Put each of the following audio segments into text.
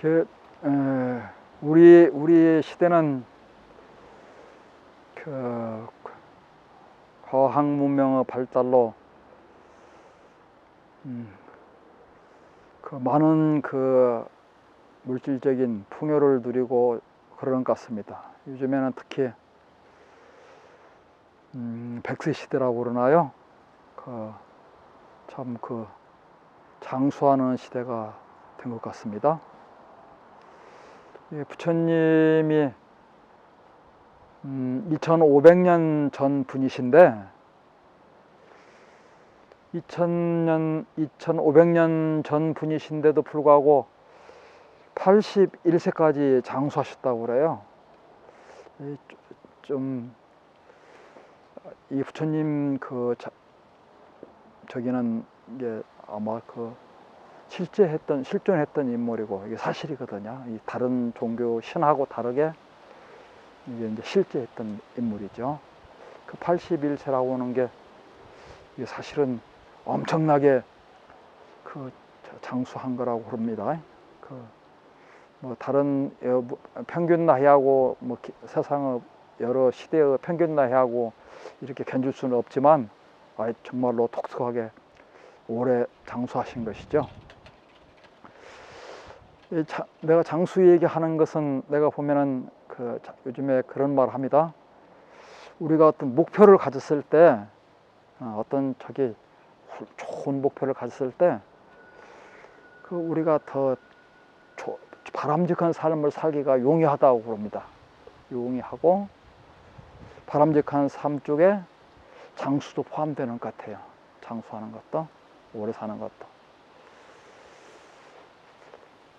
그, 에, 우리 우리 시대는 그 과학 문명의 발달로 음, 그 많은 그 물질적인 풍요를 누리고 그러는 것 같습니다. 요즘에는 특히 음, 백세 시대라고 그러나요? 그 참그 장수하는 시대가 된 것 같습니다. 예, 부처님이 음, 2500년 전 분이신데 2000년 2500년 전 분이신데도 불구하고 81세까지 장수하셨다고 그래요. 좀 이 부처님 그 자, 저기는 이게 아마 그 실제 했던 실존했던 인물이고 이게 사실이거든요. 이 다른 종교 신하고 다르게 이게 이제 실제 했던 인물이죠. 그 81세라고 하는 게 이게 사실은 엄청나게 그 장수한 거라고 그럽니다. 그 뭐 다른 여- 평균 나이하고 뭐 기- 세상의 여러 시대의 평균 나이하고 이렇게 견줄 수는 없지만 아 정말로 독특하게 오래 장수하신 것이죠. 이 자- 내가 장수 얘기하는 것은 내가 보면은 그 자- 요즘에 그런 말 합니다. 우리가 어떤 목표를 가졌을 때 어, 어떤 저기 훌- 좋은 목표를 가졌을 때 그 우리가 더 조- 바람직한 삶을 살기가 용이하다고 그럽니다. 용이하고 바람직한 삶 쪽에 장수도 포함되는 것 같아요. 장수하는 것도 오래 사는 것도.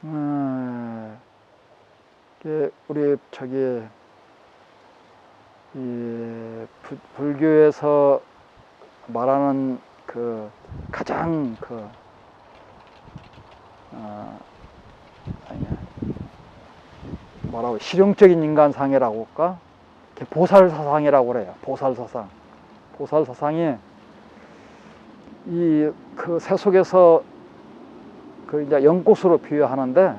음, 우리 저기 이 부- 불교에서 말하는 그 가장 그 어, 뭐라고 실용적인 인간상이라고 할까? 이렇게 보살 사상이라고 그래요. 보살 사상. 보살 사상이 이 그 새 속에서 그 이제 연꽃으로 비유하는데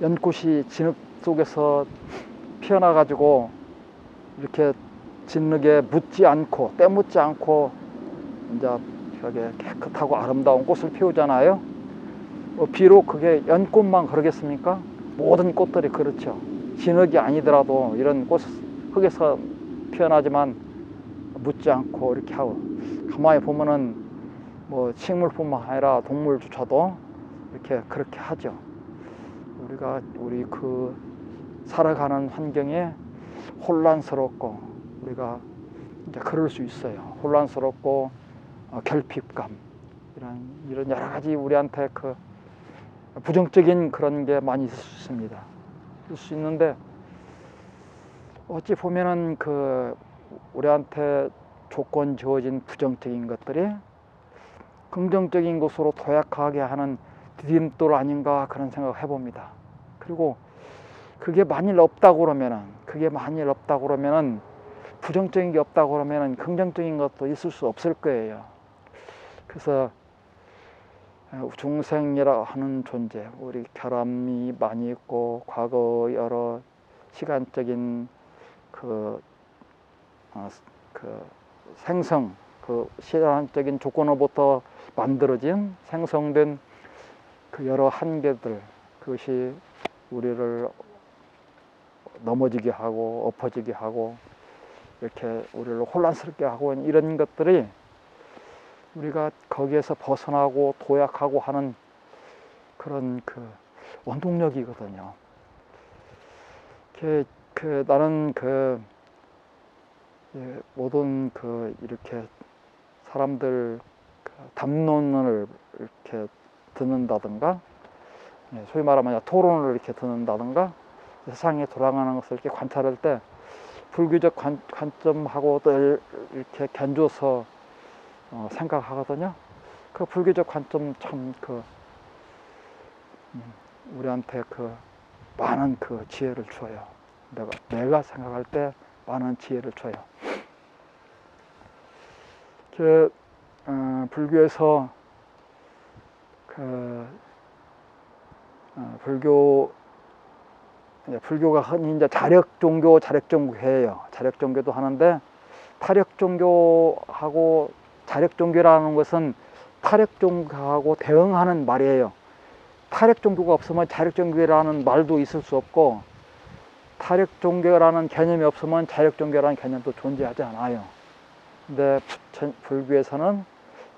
연꽃이 진흙 속에서 피어나 가지고 이렇게 진흙에 묻지 않고 때 묻지 않고 이제 저게 깨끗하고 아름다운 꽃을 피우잖아요. 어, 비록 그게 연꽃만 그러겠습니까? 모든 꽃들이 그렇죠. 진흙이 아니더라도 이런 꽃 흙에서 피어나지만 묻지 않고 이렇게 하고 가만히 보면은 뭐 식물뿐만 아니라 동물조차도 이렇게 그렇게 하죠. 우리가 우리 그 살아가는 환경에 혼란스럽고 우리가 이제 그럴 수 있어요. 혼란스럽고 어, 결핍감 이런 이런 여러 가지 우리한테 그 부정적인 그런 게 많이 있을 수 있습니다. 있을 수 있는데 어찌 보면은 그 우리한테 조건 주어진 부정적인 것들이 긍정적인 것으로 도약하게 하는 디딤돌 아닌가 그런 생각을 해봅니다. 그리고 그게 만일 없다고 그러면은 그게 만일 없다고 그러면은 부정적인 게 없다고 그러면은 긍정적인 것도 있을 수 없을 거예요. 그래서 중생이라 하는 존재, 우리 결함이 많이 있고 과거 여러 시간적인 그, 어, 그 생성, 그 시간적인 조건으로부터 만들어진 생성된 그 여러 한계들 그것이 우리를 넘어지게 하고 엎어지게 하고 이렇게 우리를 혼란스럽게 하고 이런 것들이 우리가 거기에서 벗어나고 도약하고 하는 그런 그 원동력이거든요. 그, 그 나는 그 예, 모든 그 이렇게 사람들 그 담론을 이렇게 듣는다든가 예, 소위 말하면 토론을 이렇게 듣는다든가 세상에 돌아가는 것을 이렇게 관찰할 때 불교적 관, 관점하고 늘 이렇게 견줘서 어, 생각하거든요. 그 불교적 관점 참그 음, 우리한테 그 많은 그 지혜를 줘요. 내가 내가 생각할 때 많은 지혜를 줘요. 그 어, 불교에서 그 어, 불교 불교가 흔히 이제 자력 종교, 자력 종교해요. 자력 종교도 하는데 타력 종교하고 자력 종교라는 것은 타력 종교하고 대응하는 말이에요. 타력 종교가 없으면 자력 종교라는 말도 있을 수 없고 타력 종교라는 개념이 없으면 자력 종교라는 개념도 존재하지 않아요. 근데 불교에서는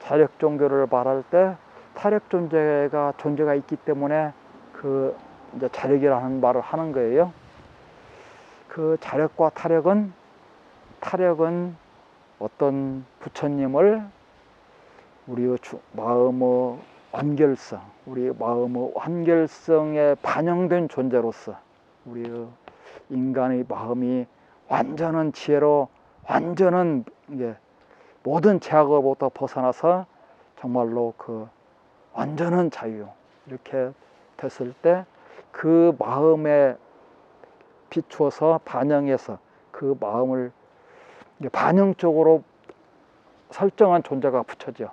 자력 종교를 말할 때 타력 존재가 존재가 있기 때문에 그 이제 자력이라는 말을 하는 거예요. 그 자력과 타력은 타력은 어떤 부처님을 우리의 주- 마음의 완결성, 우리 마음의 완결성에 반영된 존재로서 우리의 인간의 마음이 완전한 지혜로 완전한 모든 제약으로부터 벗어나서 정말로 그 완전한 자유. 이렇게 됐을 때 그 마음에 비추어서 반영해서 그 마음을 반영적으로 설정한 존재가 부처죠.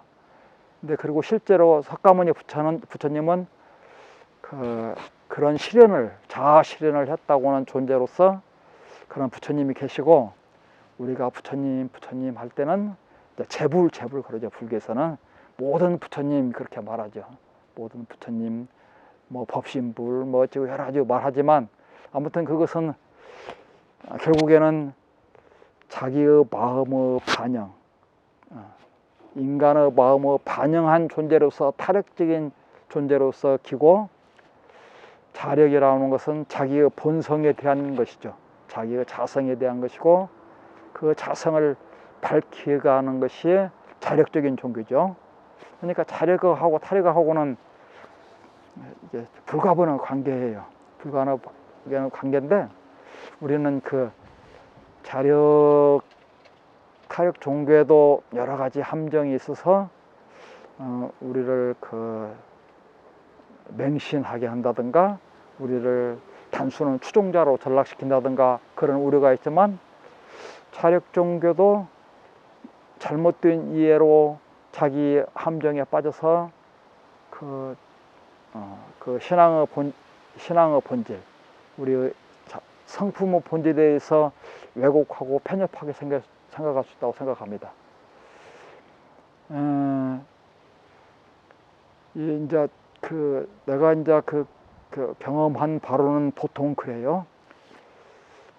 근데 그리고 실제로 석가모니 부처는 부처님은 그 그런 실현을 자아 실현을 했다고 하는 존재로서 그런 부처님이 계시고 우리가 부처님 부처님 할 때는 이제 재불 재불 그러죠. 불교에서는 모든 부처님 그렇게 말하죠 모든 부처님 뭐 법신불 뭐 여러 가지 말하지만 아무튼 그것은 아, 결국에는 자기의 마음의 반영 어, 인간의 마음의 반영한 존재로서 타력적인 존재로서 기고 자력이라는 것은 자기의 본성에 대한 것이죠. 자기의 자성에 대한 것이고 그 자성을 밝혀가는 것이 자력적인 종교죠. 그러니까 자력하고 타력하고는 이게 불가분한 관계예요. 불가분한 관계인데 우리는 그 자력 타력 종교에도 여러 가지 함정이 있어서 어, 우리를 그 맹신하게 한다든가 우리를 단순한 추종자로 전락시킨다든가 그런 우려가 있지만 차력 종교도 잘못된 이해로 자기 함정에 빠져서 그, 어, 그 신앙의 본 신앙의 본질 우리의 자- 성품의 본질에 대해서 왜곡하고 편협하게 생각, 생각할 수 있다고 생각합니다. 음, 이 이제 그 내가 이제 그, 그 경험한 바로는 보통 그래요.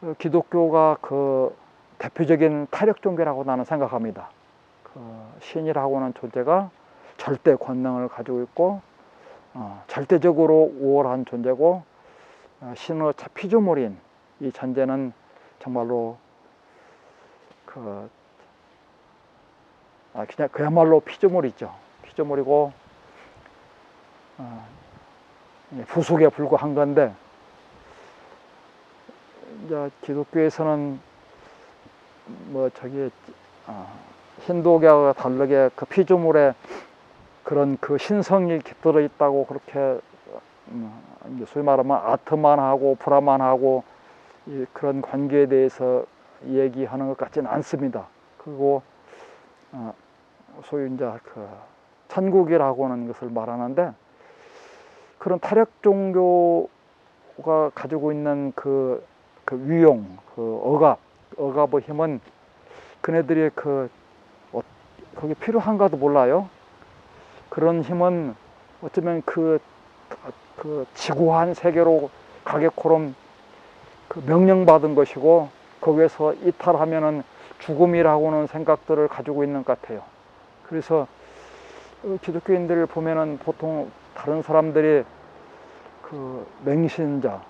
그 기독교가 그 대표적인 타력 종교라고 나는 생각합니다. 그 신이라고 하는 존재가 절대 권능을 가지고 있고 어, 절대적으로 우월한 존재고 어, 신의 차- 피조물인 이 존재는 정말로 그 아, 그냥 그야말로 피조물이죠. 피조물이고 어, 예, 부속에 불과한 건데 이제 기독교에서는 뭐 저기 어, 힌두교와 다르게 그 피조물에 그런 그 신성이 깃들어 있다고 그렇게 음, 소위 말하면 아트만하고 브라만하고 이 그런 관계에 대해서 얘기하는 것 같지는 않습니다. 그리고 어, 소위 이제 그 천국이라고 하는 것을 말하는데 그런 타력 종교가 가지고 있는 그, 그 위용, 그 억압, 억압의 힘은 그네들이 그 어, 거기 필요한가도 몰라요. 그런 힘은 어쩌면 그, 그 지구한 세계로 가게코럼 그 명령받은 것이고 거기에서 이탈하면은 죽음이라고는 생각들을 가지고 있는 것 같아요. 그래서 어, 기독교인들을 보면은 보통 다른 사람들이 그 맹신자,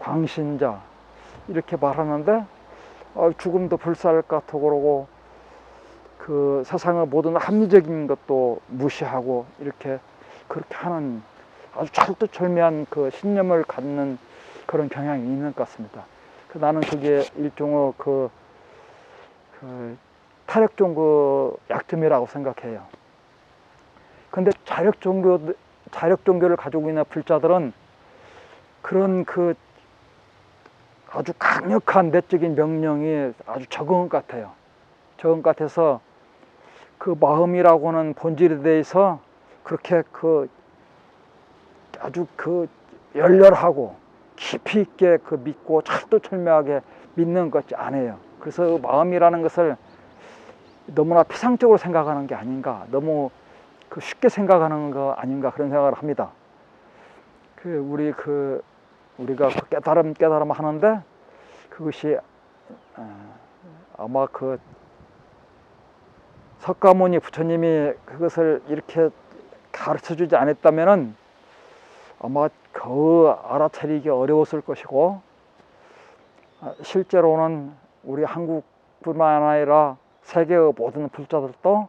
광신자 이렇게 말하는데 어, 죽음도 불사할 것 같고 그러고 그 세상의 모든 합리적인 것도 무시하고 이렇게 그렇게 하는 아주 철두철미한 그 신념을 갖는 그런 경향이 있는 것 같습니다. 그 나는 그게 일종의 그, 그 타력 종교 약점이라고 생각해요. 근데 자력 종교 자력 종교를 가지고 있는 불자들은 그런 그 아주 강력한 내적인 명령이 아주 적은 것 같아요. 적은 것 같아서 그 마음이라고는 본질에 대해서 그렇게 그 아주 그 열렬하고 깊이 있게 그 믿고 철두철미하게 믿는 것이 아니에요. 그래서 마음이라는 것을 너무나 피상적으로 생각하는 게 아닌가, 너무 그 쉽게 생각하는 거 아닌가 그런 생각을 합니다. 그 우리 그 우리가 그 깨달음 깨달음 하는데 그것이 어, 아마 그 석가모니 부처님이 그것을 이렇게 가르쳐 주지 않았다면은 아마 그 알아차리기 어려웠을 것이고 아, 실제로는 우리 한국뿐만 아니라 세계의 모든 불자들도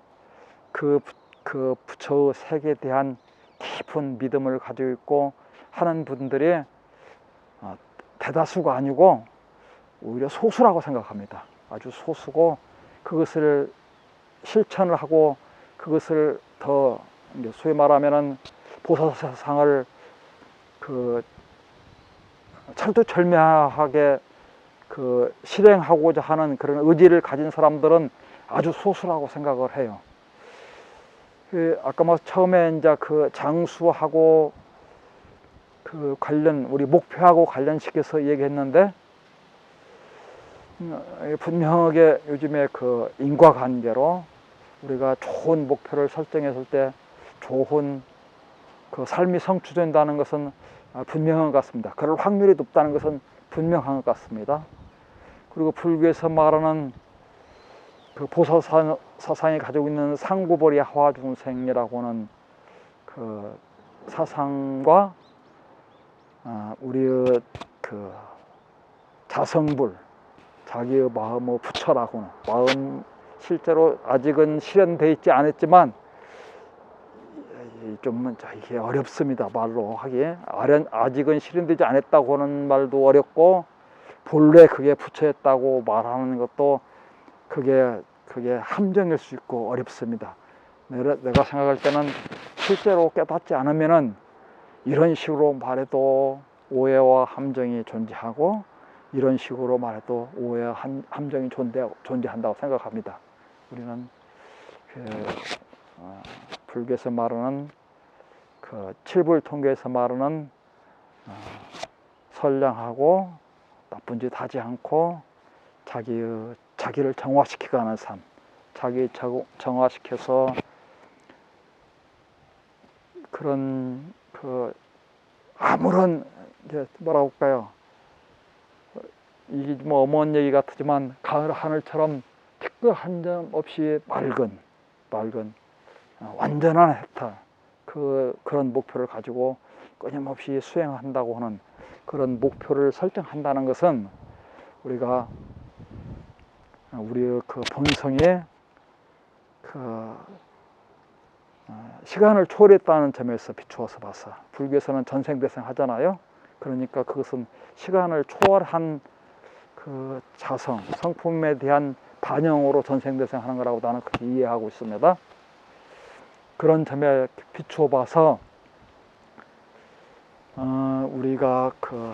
그, 부- 그 부처의 세계에 대한 깊은 믿음을 가지고 있고 하는 분들이 어, 대다수가 아니고 오히려 소수라고 생각합니다. 아주 소수고 그것을 실천을 하고 그것을 더 소위 말하면은 보살상을 그 철두철미하게 그 실행하고자 하는 그런 의지를 가진 사람들은 아주 소수라고 생각을 해요. 그 아까 뭐 처음에 이제 그 장수하고 그 관련 우리 목표하고 관련시켜서 얘기했는데 음, 분명하게 요즘에 그 인과관계로 우리가 좋은 목표를 설정했을 때 좋은 그 삶이 성취된다는 것은 아, 분명한 것 같습니다. 그럴 확률이 높다는 것은 분명한 것 같습니다. 그리고 불교에서 말하는 그 보살 사- 사상이 가지고 있는 상구보리 하와중생이라고 하는 그 사상과 아, 우리의 그 자성불, 자기의 마음의 부처라고는 마음 실제로 아직은 실현되어 있지 않았지만 이- 좀 이게 어렵습니다 말로 하기 아련- 아직은 실현되지 않았다고 하는 말도 어렵고 본래 그게 부처였다고 말하는 것도 그게 그게 함정일 수 있고 어렵습니다. 내가, 내가 생각할 때는 실제로 깨닫지 않으면은 이런 식으로 말해도 오해와 함정이 존재하고 이런 식으로 말해도 오해와 함- 함정이 존재, 존재한다고 생각합니다. 우리는 그, 어, 불교에서 말하는 그 칠불 통계에서 말하는 어, 선량하고 나쁜 짓 하지 않고 자기의 자기를 정화시키가는 삶, 자기 정- 정화시켜서 그런 그 아무런 뭐라고 할까요? 이게 뭐 어머니 얘기 같지만 가을 하늘처럼 티끌 한점 없이 맑은 맑은 어, 완전한 해탈 그 그런 목표를 가지고 끊임없이 수행한다고 하는 그런 목표를 설정한다는 것은 우리가 우리의 그 본성에 그 어, 시간을 초월했다는 점에서 비추어서 봐서 불교에서는 전생대생 하잖아요. 그러니까 그것은 시간을 초월한 그 자성, 성품에 대한 반영으로 전생대생 하는 거라고 나는 그렇게 이해하고 있습니다. 그런 점에 비추어 봐서 어, 우리가 그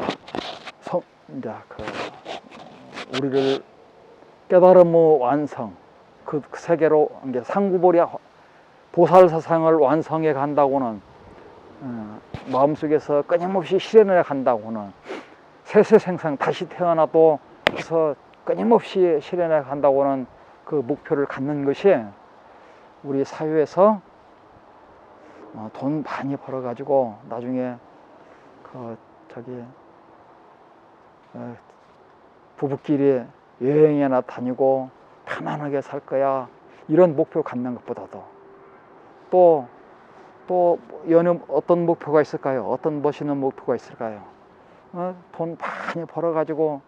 성, 이제 그 우리를 깨달음의 완성, 그, 그 세계로 이제 상구보리 보살 사상을 완성해 간다고는 어, 마음속에서 끊임없이 실현해 간다고는 세세생상 다시 태어나도 그래서 끊임없이 실현해 간다고는 그 목표를 갖는 것이 우리 사회에서 어, 돈 많이 벌어 가지고 나중에 그 저기 어, 부부끼리 여행이나 다니고 편안하게 살 거야 이런 목표 갖는 것보다도 또 또 여느 어떤 목표가 있을까요? 어떤 멋있는 목표가 있을까요? 어? 돈 많이 벌어 가지고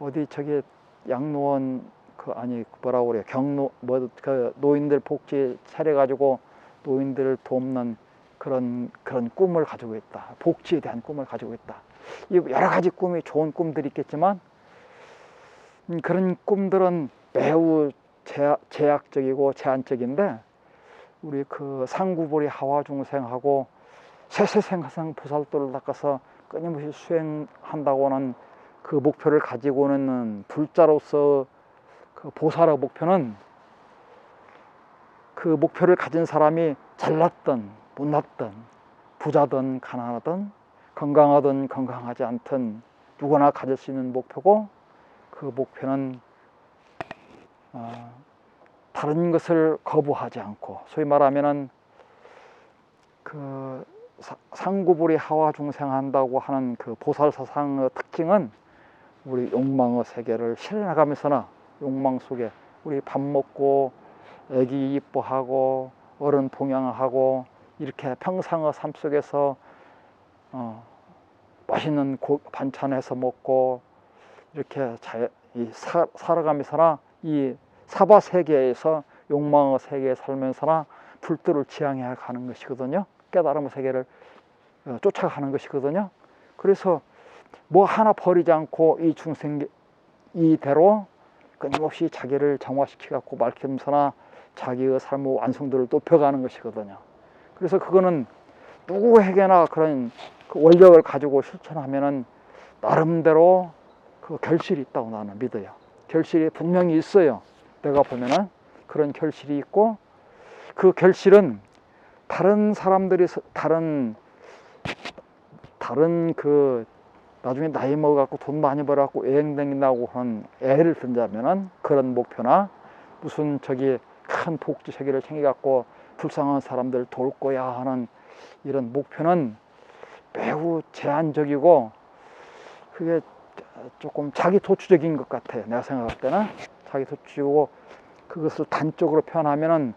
어디 저기 양로원 그 아니 뭐라고 그래요? 경로 뭐 그 노인들 복지 차려 가지고 노인들을 돕는 그런 그런 꿈을 가지고 있다. 복지에 대한 꿈을 가지고 있다. 이 여러 가지 꿈이 좋은 꿈들이 있겠지만 음, 그런 꿈들은 매우 제약, 제약적이고 제한적인데 우리 그 상구보리 하와 중생하고 세세생하상 보살도를 닦아서 끊임없이 수행한다고는 그 목표를 가지고는 불자로서 그 보살의 목표는 그 목표를 가진 사람이 잘났든 못났든 부자든 가난하든 건강하든 건강하지 않든 누구나 가질 수 있는 목표고 그 목표는 어, 다른 것을 거부하지 않고 소위 말하면은 그 사- 상구불이 하와 중생한다고 하는 그 보살 사상의 특징은 우리 욕망의 세계를 실현해가면서나 욕망 속에 우리 밥 먹고 애기 이뻐하고 어른 동양하고 이렇게 평상의 삶 속에서 어, 맛있는 고, 반찬해서 먹고 이렇게 자, 이 사, 살아가면서나 이 사바 세계에서 욕망의 세계에 살면서나 불도를 지향해 가는 것이거든요. 깨달음의 세계를 어, 쫓아가는 것이거든요. 그래서 뭐 하나 버리지 않고 이 중생 이대로 끊임없이 자기를 정화시켜 갖고 말겸서나 자기의 삶의 완성도를 높여가는 것이거든요. 그래서 그거는 누구에게나 그런 그 원력을 가지고 실천하면은 나름대로 그 결실이 있다고 나는 믿어요. 결실이 분명히 있어요. 내가 보면은 그런 결실이 있고 그 결실은 다른 사람들이 서- 다른 다른 그 나중에 나이 먹어갖고 돈 많이 벌어갖고 여행 다닌다고 하는 애를 든다면은 그런 목표나 무슨 저기 큰 복지 세계를 챙겨갖고 불쌍한 사람들 돌 거야 하는 이런 목표는 매우 제한적이고 그게 조금 자기 도취적인 것 같아요. 내가 생각할 때는 자기 도취고 그것을 단적으로 표현하면은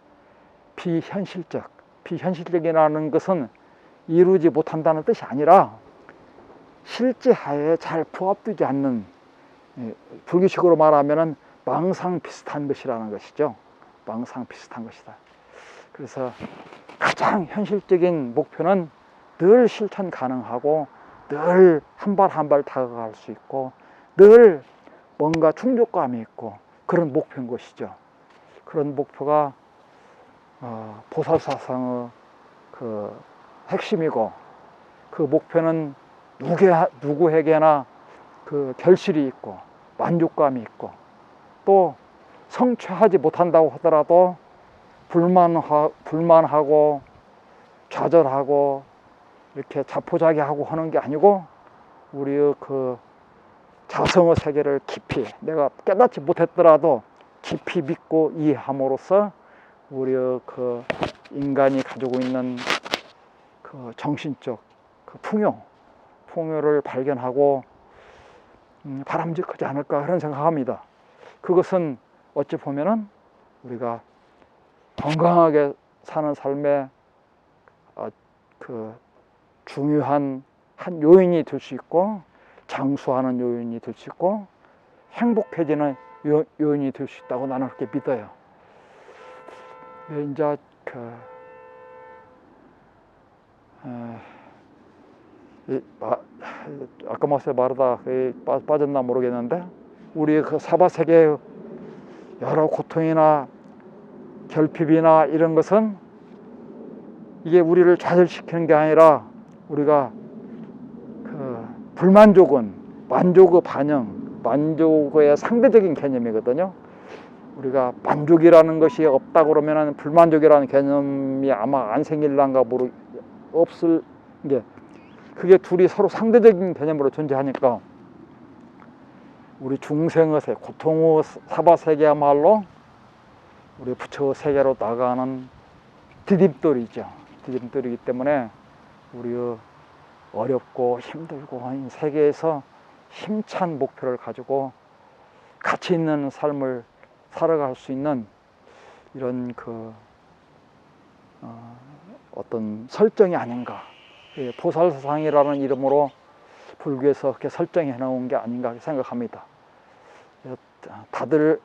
비현실적, 비현실적이라는 것은 이루지 못한다는 뜻이 아니라 실제하에 잘 부합되지 않는 예, 불교식으로 말하면은 망상 비슷한 것이라는 것이죠. 망상 비슷한 것이다. 그래서 가장 현실적인 목표는 늘 실천 가능하고 늘 한 발 한 발 다가갈 수 있고 늘 뭔가 충족감이 있고 그런 목표인 것이죠. 그런 목표가 어, 보살사상의 그 핵심이고 그 목표는 누구, 누구에게나 그 결실이 있고 만족감이 있고 또 성취하지 못한다고 하더라도 불만하, 불만하고 좌절하고 이렇게 자포자기하고 하는 게 아니고 우리의 그 자성의 세계를 깊이 내가 깨닫지 못했더라도 깊이 믿고 이해함으로써 우리의 그 인간이 가지고 있는 그 정신적 그 풍요, 풍요를 발견하고 음, 바람직하지 않을까 그런 생각합니다. 그것은 어찌 보면은 우리가 건강하게 사는 삶의 어, 그 중요한 한 요인이 될 수 있고 장수하는 요인이 될 수 있고 행복해지는 요, 요인이 될 수 있다고 나는 그렇게 믿어요. 예, 이제 그 이, 아, 아까 말씀 말하다 그 빠- 빠졌나 모르겠는데 우리 그 사바 세계의 여러 고통이나 결핍이나 이런 것은 이게 우리를 좌절시키는 게 아니라 우리가 그 불만족은 만족의 반영, 만족의 상대적인 개념이거든요. 우리가 만족이라는 것이 없다 그러면은 불만족이라는 개념이 아마 안 생길란가 모르 없을 게 그게 둘이 서로 상대적인 개념으로 존재하니까 우리 중생의 세, 고통의 사바 세계야말로 우리 부처 세계로 나가는 디딤돌이죠. 디딤돌이기 때문에 우리의 어렵고 힘들고 한 세계에서 힘찬 목표를 가지고 가치 있는 삶을 살아갈 수 있는 이런 그 어, 어떤 설정이 아닌가. 예, 보살사상이라는 이름으로 불교에서 그렇게 설정해 놓은 게 아닌가 생각합니다. 예, 다들